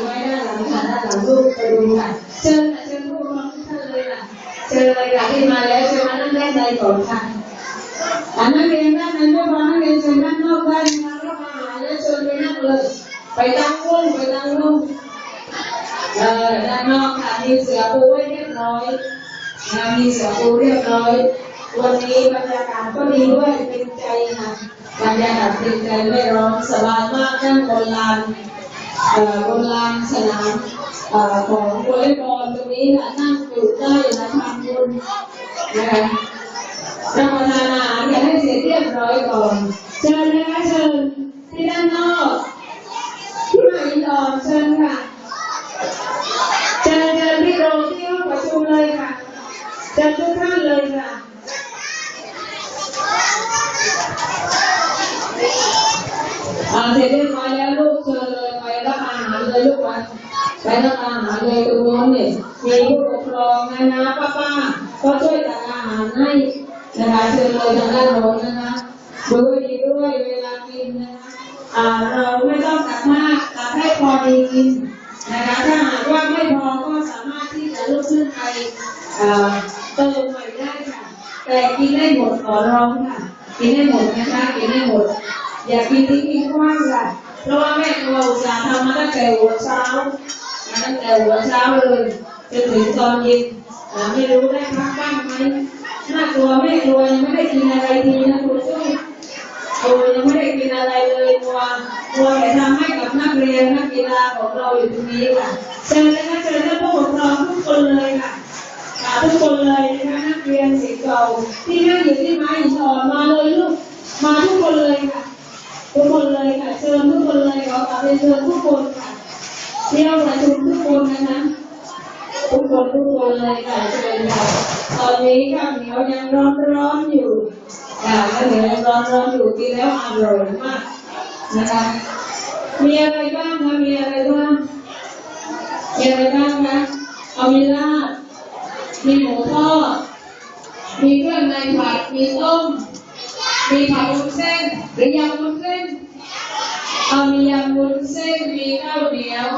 ไว้ด้านหลังค่ะด้านหลังรูปไปดูค่ะ เชิญค่ะเชิญผู้ปกครองทุกท่านเลยค่ะ เชิญเลยค่ะที่มาแล้วเชิญมานั่งด้านในก่อนค่ะอ่านักเรียนด้านในไม่พอนักเรียนเชิญด้านนอกได้นะคะรับอาหารแล้วเชิญไปนั่งเลย ไปตั้งวงไปตั้งวงเอ่อด้านนอกค่ะมีเสือปูไว้เรียบร้อยนะมีเสือปูเรียบร้อย วันนี้บรรยากาศก็ดีด้วยเป็นใจค่ะบรรยากาศเป็นใจไม่ร้อนสบายมากนั่งบนลาน บนลานสนามอของวอลเลย์บอลตรงนี้นะนั่งอยู่ได้นะทำบุญนะคะรับประทานอาหารอย่าให้เสร็จเรียบร้อยก่อน เชิญนะคะเชิญที่ด้านนอกที่มาอินดอร์เชิญค่ะ เชิญเชิญที่โรงที่ห้องประชุมเลยค่ะเชิญทุกท่านเลยค่ะเสร็จเรียบร้อยแล้วลูกเชิญ อาหารเลยลูกไปไปรับอาหารเลยตรงโน้นเนี่ยมีผู้ปกครองนะนะป้าป้าก็ช่วยตักอาหารให้นะคะเชิญเลยทางด้านโน้นนะคะดูดีด้วยเวลากินนะคะอ่าเราไม่ต้องตักมากตักให้พอดีกินนะคะถ้าหากว่าไม่พอก็สามารถที่จะลุกขึ้นไปอ่าเติมใหม่ได้ค่ะแต่กินได้หมดขอร้องค่ะกินได้หมดนะคะกินได้หมด อย่ากินทิ้งกินขว้างค่ะเพราะว่าแม่ครัวอุตส่าห์ทำมาตั้งแต่หัวเช้ามาตั้งแต่หัวเช้าเลยจนถึงตอนเย็นไม่รู้ได้พักบ้างไหมน่ากลัวแม่ครัวยังไม่ได้กินอะไรดีนะคุณช่วยโอ้ยังไม่ได้กินอะไรเลยมัวมัวแต่ทำให้กับนักเรียนนักกีฬาของเราอยู่ตรงนี้ค่ะเชิญเลยนะเชิญท่านผู้ปกครองทุกคนเลยค่ะทุกคนเลยนะคะนักเรียนศิษย์เก่าที่นั่งอยู่ที่ไม้หินอ่อนมาเลยลูกมาทุกคนเลยค่ะ ทุกคนเลยค่ะ เชิญทุกคนเลยขอกราบเรียนเชิญทุกคนค่ะที่เราประชุมทุกคนนะคะทุกคนทุกคนเลยค่ะเชิญค่ะตอนนี้ข้าวเหนียวยังร้อนร้อนอยู่ค่ะข้าวเหนียวยังร้อนร้อนอยู่กินแล้วอร่อยมากนะคะมีอะไรบ้างคะมีอะไรบ้างมีอะไรบ้างคะเอามีลาบมีหมูทอดมีเครื่องในผัดมีต้มมีผัดวุ้นเส้นหรือยำวุ้นเส้น আমি এমন সে বিনা বিয়াও